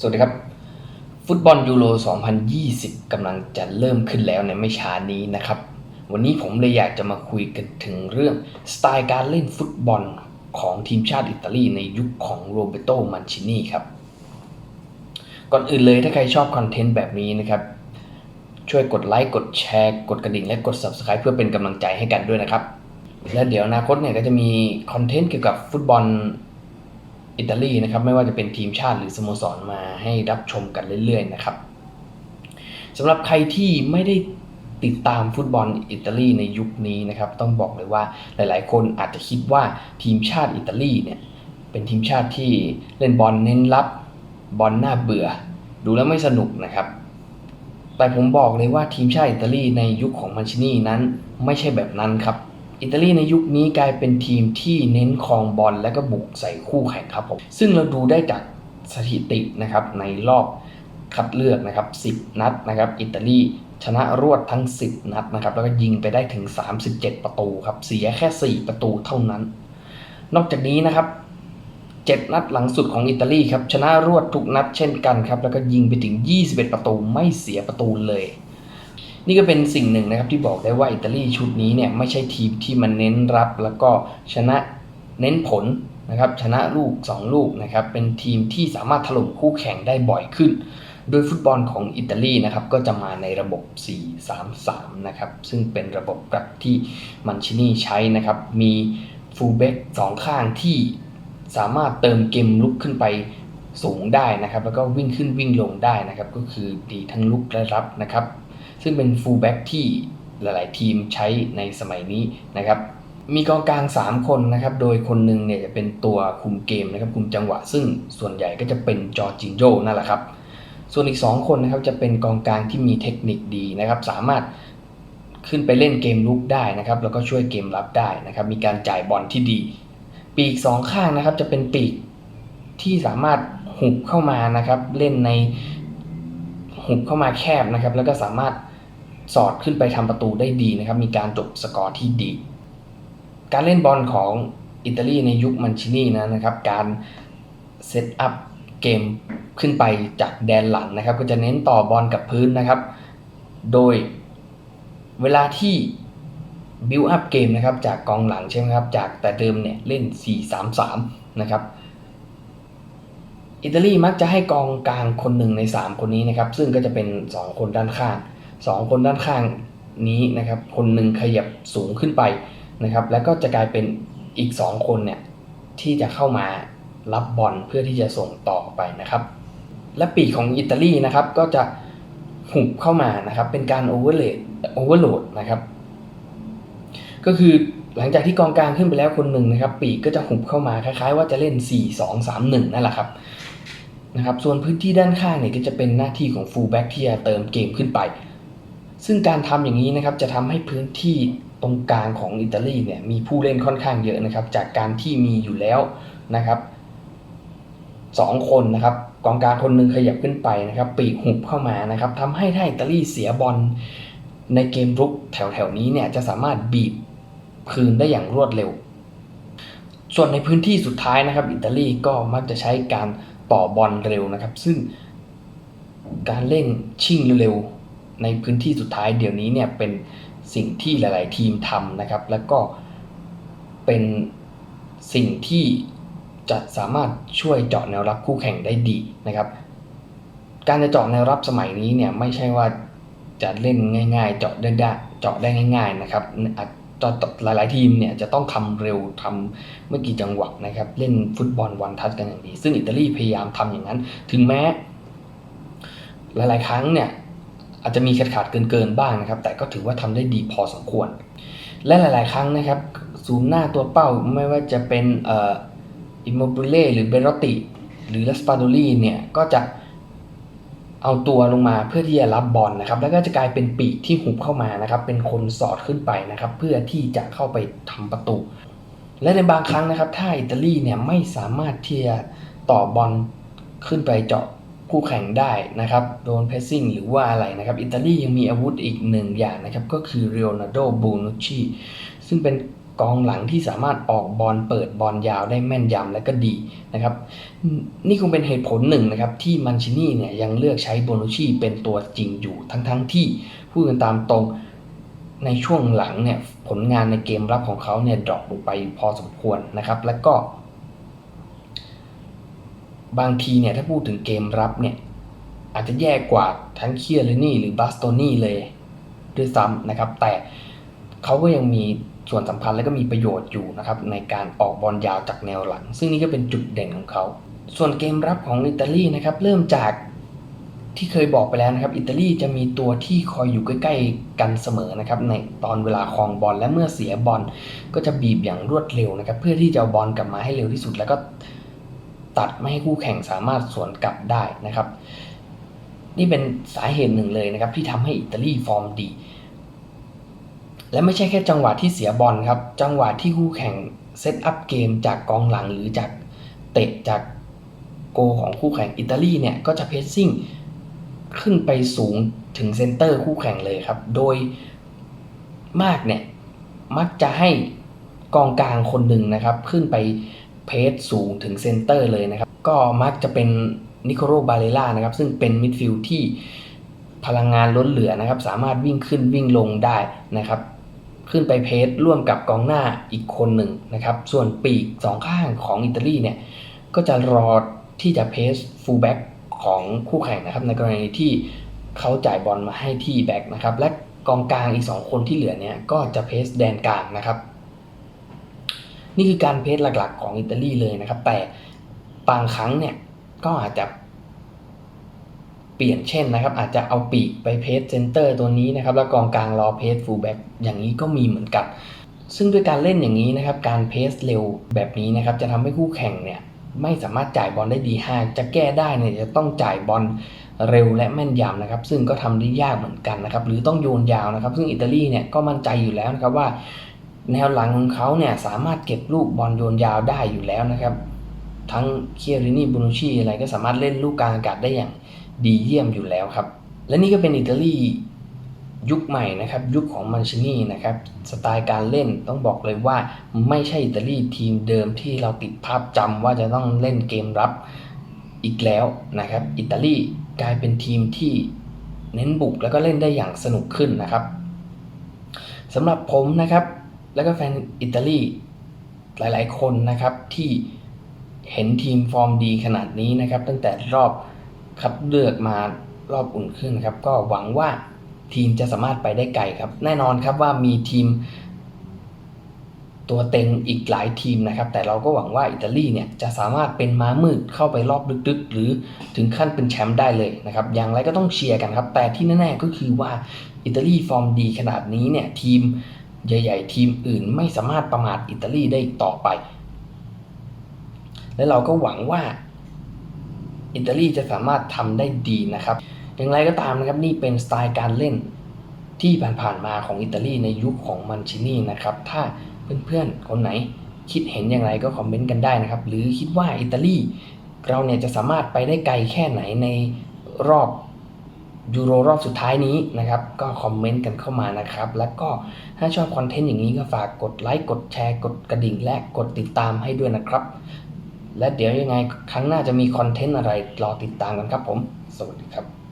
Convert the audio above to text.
สวัสดีครับ ฟุตบอลยูโร 2020 กำลังจะเริ่มขึ้นแล้วในไม่ช้านี้นะครับ วันนี้ผมเลยอยากจะมาคุยกันถึงเรื่องสไตล์การเล่นฟุตบอลของทีมชาติอิตาลีในยุคของโรเบโตมันชินีครับ ก่อนอื่นเลยถ้าใครชอบคอนเทนต์แบบนี้นะครับ ช่วยกดไลค์กดแชร์ กดกระดิ่งและกด Subscribe เพื่อเป็นกำลังใจให้กันด้วยนะครับ และเดี๋ยวอนาคตเนี่ยก็จะมีคอนเทนต์เกี่ยวกับฟุตบอล อิตาลีนะครับไม่ว่าจะเป็นทีมชาติหรือสโมสรมาให้รับชมกันเรื่อยๆนะครับสำหรับใครที่ไม่ได้ติดตามฟุตบอลอิตาลีในยุคนี้นะครับต้องบอกเลยว่าหลายๆ คนอาจจะคิดว่าทีมชาติอิตาลีเนี่ยเป็นทีมชาติที่เล่นบอลเน้นรับบอลน่าเบื่อ ดูแล้วไม่สนุกนะครับ แต่ผมบอกเลยว่าทีมชาติอิตาลีในยุคของมันชินีนั้นไม่ใช่แบบนั้นครับ อิตาลีในยุคนี้กลายเป็นทีมที่เน้นครองบอลและก็บุกใส่คู่แข่งครับผมซึ่งเราดูได้จากสถิตินะครับในรอบคัดเลือกนะครับ 10 นัดนะครับ อิตาลีชนะรวดทั้ง 10 นัดนะครับ แล้วก็ยิงไปได้ถึง 37 ประตูครับ เสียแค่ 4 ประตูเท่านั้น นอกจากนี้นะครับ 7 นัดหลังสุดของอิตาลีครับ ชนะรวดทุกนัดเช่นกันครับ แล้วก็ยิงไปถึง 21 ประตูไม่เสียประตูเลย นี่ก็เป็นสิ่งหนึ่งนะครับที่บอกได้ว่าอิตาลีชุดนี้เนี่ยไม่ใช่ทีมที่มันเน้นรับ แล้วก็ชนะเน้นผลนะครับชนะลูก 2 ลูกนะครับเป็นทีมที่สามารถถล่มคู่แข่งได้บ่อยขึ้น โดยฟุตบอลของอิตาลีนะครับก็จะมาในระบบ 4-3-3 นะครับซึ่งเป็นระบบกลับที่มันชินี่ใช้นะครับมีฟูลแบ็กสองข้างที่สามารถเติมเกมลุกขึ้นไปสูงได้นะครับ แล้วก็วิ่งขึ้นวิ่งลงได้นะครับ ก็คือดีทั้งลุกและรับนะครับ ซึ่งเป็นฟูลแบ็กที่หลาย ๆ ทีมใช้ในสมัยนี้นะครับ มีกองกลาง 3 คนนะครับ โดยคนหนึ่งเนี่ยจะเป็นตัวคุมเกมนะครับ คุมจังหวะ ซึ่งส่วนใหญ่ก็จะเป็นจอร์จินโยนั่นแหละครับ ส่วนอีก 2 คนนะครับจะเป็นกองกลางที่มีเทคนิคดีนะครับ สามารถขึ้นไปเล่นเกมลุกได้นะครับ แล้วก็ช่วยเกมรับได้นะครับ มีการจ่ายบอลที่ดี ปีกสองข้างนะครับจะเป็นปีกที่สามารถหุบเข้ามานะครับ เล่นใน หุบเข้ามาแคบนะครับ แล้วก็สามารถสอดขึ้นไปทำประตูได้ดีนะครับ มีการจบสกอร์ที่ดี การเล่นบอลของอิตาลีในยุคมันชินีนะนะครับ การเซตอัพเกมขึ้นไปจากแดนหลังนะครับ ก็จะเน้นต่อบอลกับพื้นนะครับ โดยเวลาที่บิวอัพเกมนะครับจากกองหลังใช่ไหมครับ จากแต่เดิมเนี่ยเล่น 4-3-3 นะครับ อิตาลีมักจะให้กองกลางคนหนึ่งใน 3 คนนี้นะครับ ซึ่งก็จะเป็น 2 คนด้านข้าง 2 คนด้านข้างนี้นะครับ คนหนึ่งขยับสูงขึ้นไปนะครับ แล้วก็จะกลายเป็นอีก 2 คนเนี่ยที่จะเข้ามารับบอลเพื่อที่จะส่งต่อไปนะครับ และปีกของอิตาลีนะครับก็จะหุบเข้ามานะครับ เป็นการโอเวอร์เลดโอเวอร์โหลดนะครับ ก็คือหลังจากที่กองกลางขึ้นไปแล้วคนหนึ่งนะครับ ปีกก็จะหุบเข้ามาคล้ายๆ ว่าจะเล่น 4 2 3 1นั่นแหละครับ นะครับส่วนพื้นที่ด้านข้างเนี่ยก็จะเป็นหน้าที่ของฟูลแบ็กที่จะเติมเกมขึ้นไป ซึ่งการทำอย่างนี้นะครับจะทำให้พื้นที่ตรงกลางของอิตาลีเนี่ยมีผู้เล่นค่อนข้างเยอะนะครับ จากการที่มีอยู่แล้วนะครับสองคนนะครับกองกลางคนหนึ่งขยับขึ้นไปนะครับ ปีกหุบเข้ามานะครับทำให้ถ้าอิตาลีเสียบอลในเกมรุกแถวๆนี้เนี่ยจะสามารถบีบคืนได้อย่างรวดเร็ว ส่วนในพื้นที่สุดท้ายนะครับ อิตาลีก็มักจะใช้การ ต่อบอลเร็วนะครับ ซึ่งการเล่นชิ่งเร็วในพื้นที่สุดท้ายเดี๋ยวนี้เนี่ยเป็นสิ่งที่หลาย ๆ ทีมทำนะครับ แล้วก็เป็นสิ่งที่จะสามารถช่วยเจาะแนวรับคู่แข่งได้ดีนะครับ การจะเจาะแนวรับสมัยนี้เนี่ยไม่ใช่ว่าจะเล่นง่าย ๆ เจาะได้เจาะได้ง่าย ๆ นะครับ หลาย ๆ ทีมเนี่ยจะต้องทำเร็วทำเมื่อกี่จังหวะนะครับ เล่นฟุตบอลวันทัชกันอย่างดี ซึ่งอิตาลีพยายามทำอย่างนั้น ถึงแม้ หลาย ๆ ครั้งเนี่ยอาจจะมีขาดขาดเกิน ๆ บ้างนะครับ แต่ก็ถือว่าทำได้ดีพอสมควร และหลาย ๆ ครั้งนะครับศูนหน้าตัวเป้าไม่ว่าจะเป็นอิมโมบิเล่หรือเบรอติ หรือลาสปาโดลีเนี่ยก็จะ เอาตัวลงมาเพื่อที่จะรับบอลนะครับ แล้วก็จะกลายเป็นปีกที่หุบเข้ามานะครับ เป็นคนสอดขึ้นไปนะครับ เพื่อที่จะเข้าไปทำประตู และในบางครั้งนะครับ ถ้าอิตาลีเนี่ยไม่สามารถที่จะต่อบอลขึ้นไปเจาะคู่แข่งได้นะครับ โดนเพสซิ่งหรือว่าอะไรนะครับ อิตาลียังมีอาวุธอีกหนึ่งอย่างนะครับ ก็คือเรโอนาโดบูนุชชีซึ่งเป็น กองหลังที่สามารถออกบอลเปิดบอลยาวได้แม่นยำและก็ดีนะครับนี่คงเป็นเหตุผลหนึ่งนะครับที่มันชินี่เนี่ยยังเลือกใช้โบนุชีเป็นตัวจริงอยู่ทั้งๆทที่พูดกันตามตรงในช่วงหลังเนี่ยผลงานในเกมรับของเขาเนี่ยดรอปลงไปพอสมควรนะครับ และก็ บางทีเนี่ยถ้าพูดถึงเกมรับเนี่ยอาจจะแย่กว่าทั้งเคียร์เลนี่หรือบาสโตนี่เลยด้วยซ้ำนะครับ แต่เขาก็ยังมี ส่วนสำคัญและก็มีประโยชน์อยู่นะครับในการออกบอลยาวจากแนวหลัง ซึ่งนี่ก็เป็นจุดเด่นของเขา ส่วนเกมรับของอิตาลีนะครับเริ่มจากที่เคยบอกไปแล้วนะครับอิตาลีจะมีตัวที่คอยอยู่ใกล้ ๆ กันเสมอนะครับในตอนเวลาครองบอลและเมื่อเสียบอลก็จะบีบอย่างรวดเร็วนะครับเพื่อที่จะเอาบอลกลับมาให้เร็วที่สุด แล้วก็ตัดไม่ให้คู่แข่งสามารถสวนกลับได้นะครับ นี่เป็นสาเหตุหนึ่งเลยนะครับที่ทำให้อิตาลีฟอร์มดี และไม่ใช่แค่จังหวะที่เสียบอลครับ จังหวะที่คู่แข่งเซตอัพเกมจากกองหลังหรือจากเตะจากโกของคู่แข่งอิตาลีเนี่ยก็จะเพสซิ่งขึ้นไปสูงถึงเซนเตอร์คู่แข่งเลยครับ โดยมากเนี่ยมักจะให้กองกลางคนหนึ่งนะครับ ขึ้นไปเพสสูงถึงเซนเตอร์เลยนะครับ ก็มักจะเป็นนิโคโรบาเลล่านะครับ ซึ่งเป็นมิดฟิลด์ที่พลังงานล้นเหลือนะครับ สามารถวิ่งขึ้นวิ่งลงได้นะครับ ขึ้นไปเพสร่วมกับกองหน้าอีกคนหนึ่งนะครับ ส่วนปีกสองข้างของอิตาลีเนี่ยก็จะรอที่จะเพสฟูลแบ็กของคู่แข่งนะครับในกรณีที่เขาจ่ายบอลมาให้ที่แบ็กนะครับและกองกลางอีก 2 คนที่เหลือเนี่ยก็จะเพสแดนกลางนะครับ นี่คือการเพสหลักๆ ของอิตาลีเลยนะครับ แต่บางครั้งเนี่ยก็อาจจะ เปลี่ยนเช่นนะครับ อาจจะเอาปีกไปเพสเซนเตอร์ตัวนี้นะครับ แล้วกองกลางรอเพสฟูลแบ็กอย่างนี้ก็มีเหมือนกัน ซึ่งด้วยการเล่นอย่างนี้นะครับ การเพสเร็วแบบนี้นะครับ จะทำให้คู่แข่งเนี่ยไม่สามารถจ่ายบอลได้ดีหากจะแก้ได้เนี่ยจะต้องจ่ายบอลเร็วและแม่นยำนะครับ ซึ่งก็ทำได้ยากเหมือนกันนะครับ หรือต้องโยนยาวนะครับ ซึ่งอิตาลีเนี่ยก็มั่นใจอยู่แล้วนะครับว่า แนวหลังของเขาเนี่ยสามารถเก็บลูกบอลโยนยาวได้อยู่แล้วนะครับ ทั้งเคียรินีบูโนชีอะไรก็สามารถเล่นลูกกลางอากาศได้อย่าง ดีเยี่ยมอยู่แล้วครับ และนี่ก็เป็นอิตาลียุคใหม่นะครับ ยุคของมันชินี่นะครับสไตล์การเล่นต้องบอกเลยว่าไม่ใช่อิตาลีทีมเดิมที่เราติดภาพจำว่าจะต้องเล่นเกมรับอีกแล้วนะครับ อิตาลีกลายเป็นทีมที่เน้นบุกแล้วก็เล่นได้อย่างสนุกขึ้นนะครับสำหรับผมนะครับ แล้วก็แฟนอิตาลีหลายๆคนนะครับที่เห็นทีมฟอร์มดีขนาดนี้นะครับ ตั้งแต่รอบ คัดเลือกมารอบอุ่นขึ้นครับ ก็หวังว่าทีมจะสามารถไปได้ไกลครับ แน่นอนครับว่ามีทีม ตัวเต็งอีกหลายทีมนะครับ แต่เราก็หวังว่าอิตาลีเนี่ยจะสามารถเป็นม้ามืดเข้าไปรอบลึกๆ หรือถึงขั้นเป็นแชมป์ได้เลยนะครับ อย่างไรก็ต้องเชียร์กันครับ แต่ที่แน่ๆก็คือว่าอิตาลีฟอร์มดีขนาดนี้เนี่ยทีมใหญ่ๆ ทีมอื่นไม่สามารถประมาทอิตาลีได้ต่อไป และเราก็หวังว่า อิตาลีจะสามารถทำได้ดีนะครับ อย่างไรก็ตามนะครับนี่เป็นสไตล์การเล่นที่ผ่านๆมาของอิตาลีในยุคของมันชินี่นะครับ ถ้าเพื่อนๆคนไหนคิดเห็นอย่างไรก็คอมเมนต์กันได้นะครับ หรือคิดว่าอิตาลีเราเนี่ยจะสามารถไปได้ไกลแค่ไหนในรอบยูโรรอบสุดท้ายนี้นะครับ ก็คอมเมนต์กันเข้ามานะครับ แล้วก็ถ้าชอบคอนเทนต์อย่างนี้ก็ฝากกดไลค์กดแชร์กดกระดิ่งและกดติดตามให้ด้วยนะครับ และเดี๋ยวยังไงครั้งหน้าจะมีคอนเทนต์อะไรรอติดตามกันครับผม สวัสดีครับ